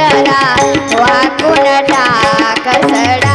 जरा वाकून टाक सडा